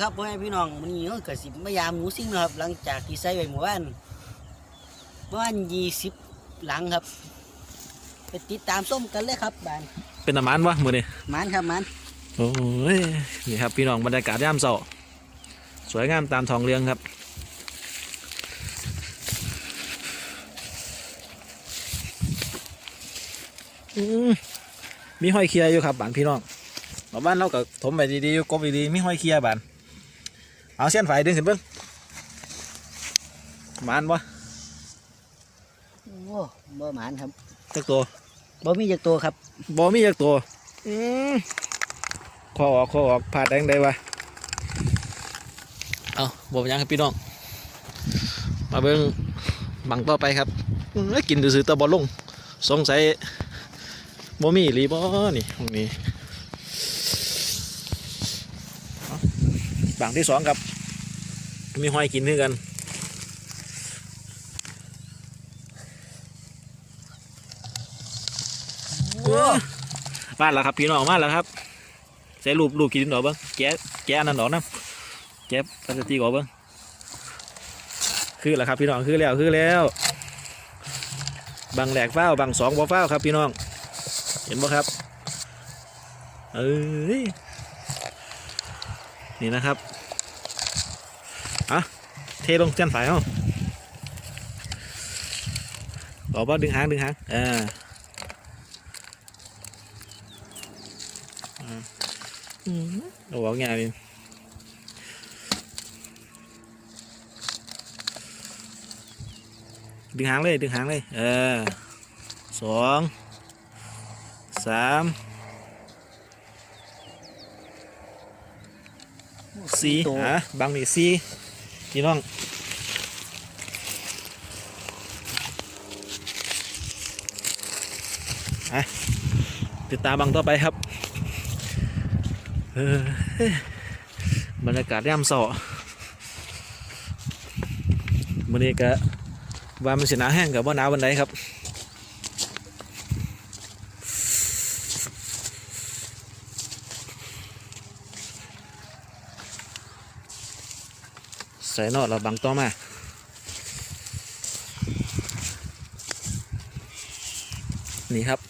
ครับพ่อแม่พี่น้องวันนี้ก็สิมายามหมูซิ่งนะครับ หลังจากที่ใส่ไว้หมู่บ้านประมาณยี่สิบหลังครับ ไปติดตามส้มกันเลยครับบ้านเป็นตะมันวะมือนี่มันครับมันโอ้ยนี่ครับพี่น้องบรรยากาศยามเช้าสวยงามตามทองเรืองครับ อืมมีห้อยเคียอยู่ครับบ้านพี่น้องมาบ้านเราก็ถมไปดีๆอยู่กบดีๆมีห้อยเคียบ้าน เอาเส้นไฟดึงขึ้นเบิ้งมันวะโอ้บ่หมันครับจักตัวบ่มีจักตัวครับบอมีจักตัวอืมคอออกคอออกผาดแดงได้วะเอาบอยังครับพี่น้อง มาเบิ้งบังต่อไปครับเอ้ยกินซื้อๆตะบอลลงสงสัยบอมีหรือบ่นี่ตรงนี้เอาบังที่สองครับ มีหอยกินด้วยกันโอ้มาแล้วครับพี่น้องมาแล้วครับใส่รูปรูปกินดอกเบิ้งแกะแกะอันนั้นดอกนะแกะพลาสติกออกเบิ้งคือแล้วครับพี่น้องคือแล้วคือแล้วบังแหลกเฝ้าบังสองบ่เฝ้าครับพี่น้อง เห็นบ่ครับเอ้ยนี่นะครับอะเท ลงเส้นสายเอาบอกว่าดึงหางดึงหางเอ่าอืมเอาออกไงนี่ดึงหางเลยดึงหางเลย เออสองสามสี่ตัวฮะบังนี่สี่ พี่น้องอะติดตามบังต่อไปครับเออบรรยากาศย่ำเสามันนี้ก็ว่ามันสิหนาแห้งกับว่าหนาววันไหนครับ ใส่นอดเราบังต่อมานี่ครับ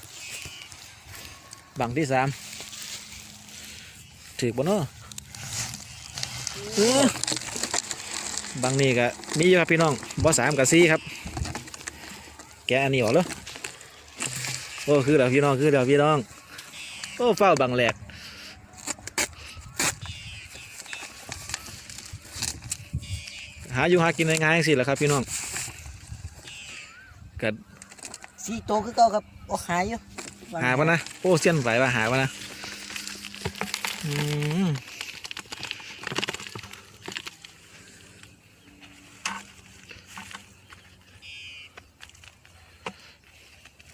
บังที่สามถือบนเนาะอื้อบางนี่ก็มีอยู่ครับพี่น้องบอสามกับซีครับ แกะอันนี้ออกแล้วโอ้คือเดี๋ยวพี่น้องคือเดี๋ยวพี่น้อง โอ้เฝ้าบางแหลกาอยู่หากินง่ายๆสิแหละครับ พี่น้องก็สี่ตัวคือเก่าครับโอ้หายอยู่หาปะนะโอ้เสี้ยนไหวว่าหาปะนะอืม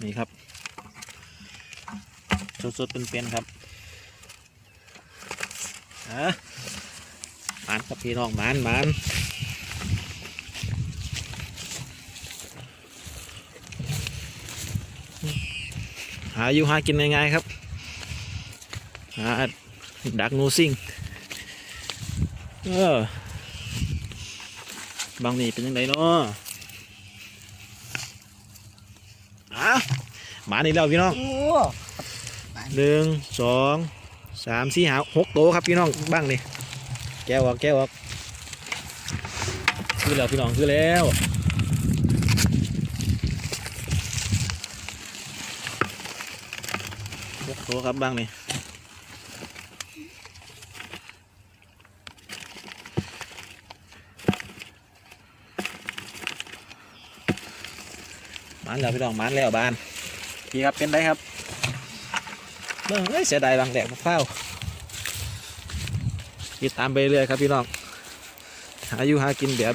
นี่ครับสดๆเป็นๆครับอะหมานครับพี่น้องหมานหมาน หาอยู่หากินง่ายๆครับหาดักงูซิ่งเออบางนี่เป็นยังไงเนาะอะหมานี่แล้วพี่น้องโอ้หนึ่งสองสามสี่หาหกโตวครับพี่น้องบ้างนี่แก้วออกแก้วออกคือแล้วพี่น้องคือแล้วหกโตวครับบ้างนี่มันแล้วพี่น้องมันแล้วบานพี่ครับเป็นไรครับเบิ่งเอ้ยเสียดายบางแดดมะพร้าวติดตามไปเรื่อยครับพี่น้องหาอยู่หากินแบบ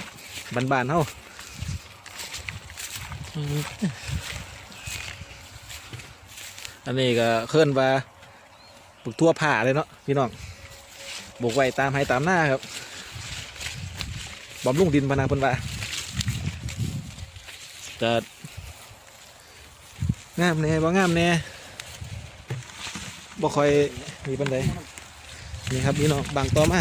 บ้านๆเฮา อันนี้ก็เคลื่อนว่าปลูกทั่วผ่าเลยเนาะพี่น้องบุกไว้ตามให้ตามหน้าครับบำรุงดินพนาเพิ่นว่าแต่งามแน่บ่งามแน่บ่ค่อยมีปันใดนี่ครับพี่น้องบางต่อมา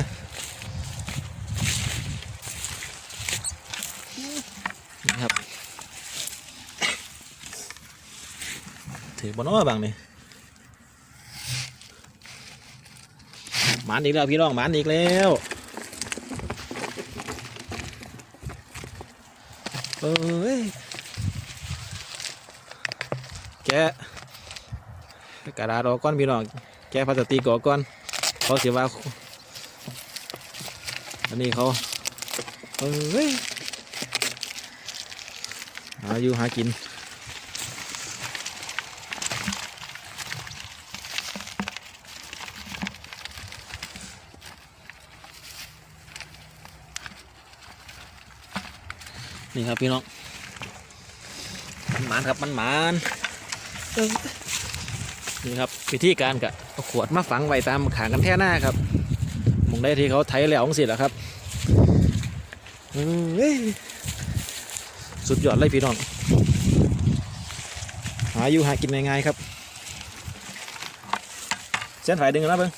บนอ้อบางนี่หมานอีกแล้วพี่น้องหมานอีกแล้วเอ้ยแกกระดาษออกก่อนพี่น้องแกพลาสติกออกก่อนเขาเสียว่าอันนี้เขาเอ้ยหาอยู่หากิน นี่ครับพี่น้องมันหมานครับมันหมานนี่ครับวิธีการกะเอาขวดมาฝังไว้ตามขางกันแท่หน้าครับมองได้ที่เขาไถแล้วองสิแหละครับสุดยอดเลยพี่น้อง หาอยู่หากินง่ายๆครับเส้นฝ่ายดึงกันนะเบิ้ง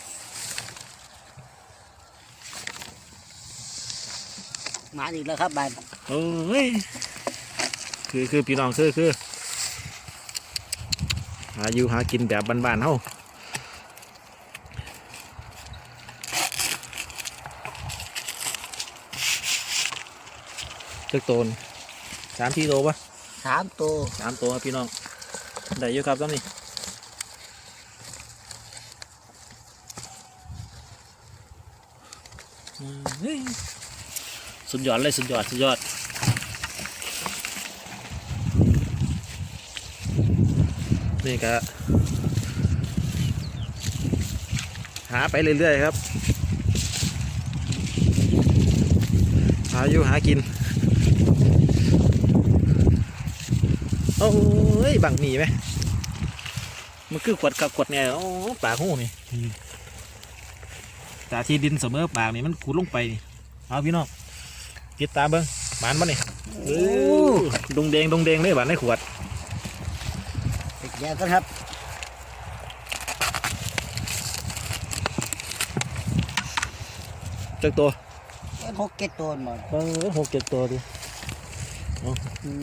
มาอีกแล้วครับบาน เอ้ยคือคือพี่น้องคือคือหาอยู่หากินแบบบ้านๆเฮาตึกโตนสามที่โตปะสามตัวสามตัวครับพี่น้องได้เยอะครับตอนนี้อืมเฮ้ย สุดยอดเลยสุดยอดสุดยอดนี่ก็หาไปเรื่อยๆครับ หาอยู่หากิน โอ้ยบังหนีไหมมันคือขวดกับขวดเนี่ยโอ้ปากหูนี่ตาที่ดินเสมอปากนี่มันขุดลงไปนี่เอาพี่น้อง ติดตามเบิ้งหมานบ่นี่โอ้ดงแดงดงแดงเลยบานในขวดเด็กแย่กันครับจักตัวหกเก็ดตัวหมดเออหกเจ็ดตัวดิอืม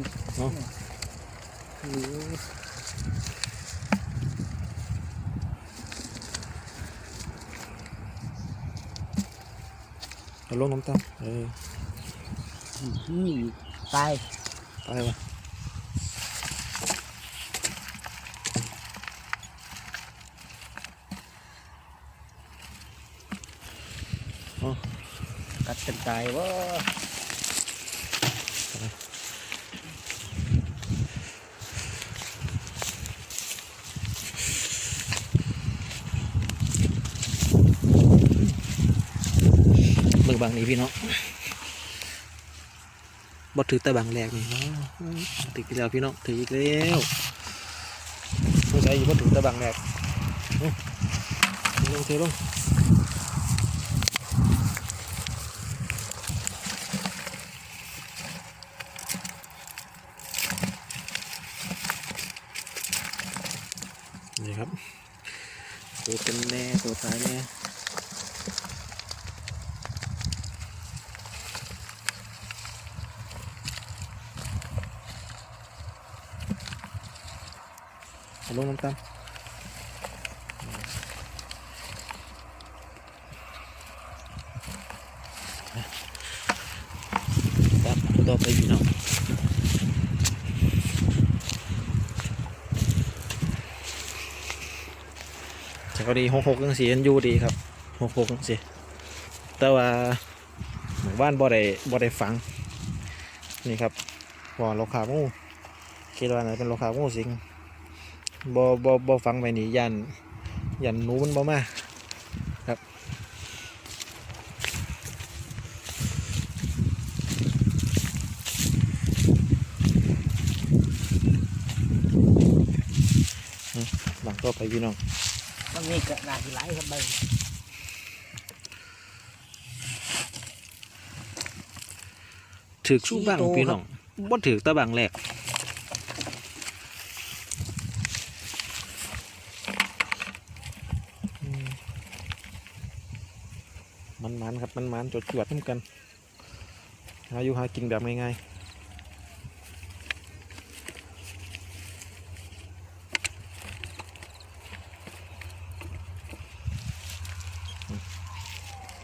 เอาลงน้ำตาลเออนี่ ตายตายวะอ๋อกัดกันตายว่าเบิกบางนี้พี่น้อง บดถือแต่บางแรกนี่เนาะถืออีกแล้วพี่น้องถืออีกแล้วไม่ใช่อยู่บดถือแต่บางแรกลงเทลงนี่ครับตัวเป็นแน่ตัวตายแน่ เอาลงน้ำตาลครับต่อไปพี่น้องจากกรณีหกหกยังสียังอยู่ดีครับหกหกยังสีแต่ว่าหมู่บ้านบ่ได้บ่ได้ฝัง นี่ครับบ่อโลคางูคิดว่าน่าจะเป็นโลคางูสิง บ่บ่บ่ฟังไปนี่ยันยันหนูมันบ่มาครับอืมหลังก็ไปพี่น้องต้องมีกระดาษที่ไหลครับใบถือชูบ้างพี่น้องบ่ถือตะบังแรก มันมันครับมันมันจดจวดน้ำกันหาอยู่หากินแบบง่ายๆ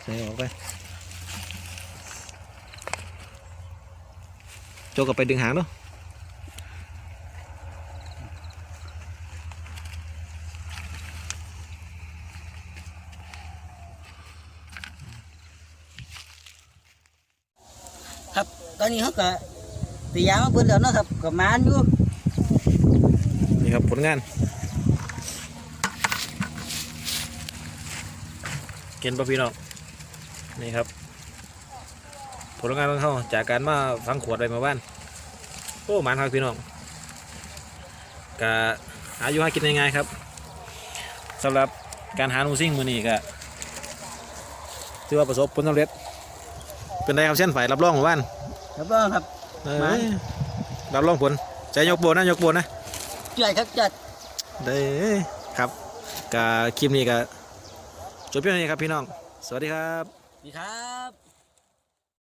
ใส่ออกไปโจกับไปดึงหางเนาะ อนนี้เขาก็ตียางมาเบิ่นแล้วเนาะครับก็มานอยู่นี่ครับผลงานเกินปะพี่น้องนี่ครับ ผลงานของเขาจากการมาฟังขวดไปมาบ้านโอ้หมันครับพี่น้องกะหายู่หากินยังไงครับสำหรับการหาหนูซิ่งมือนี้ก็ถือว่าประสบผลสำเร็จเป็นไงครับเส้นฝ่ายรับรองของบ้าน รับรองครับเอ้ยหมันรับรองผลใจยกโบนนะยกโบนนะจัดครับจัดได้ครับกะคลิปนี้ก็จบเพียงเท่านี้ครับพี่น้อง สวัสดีครับ ดีครับ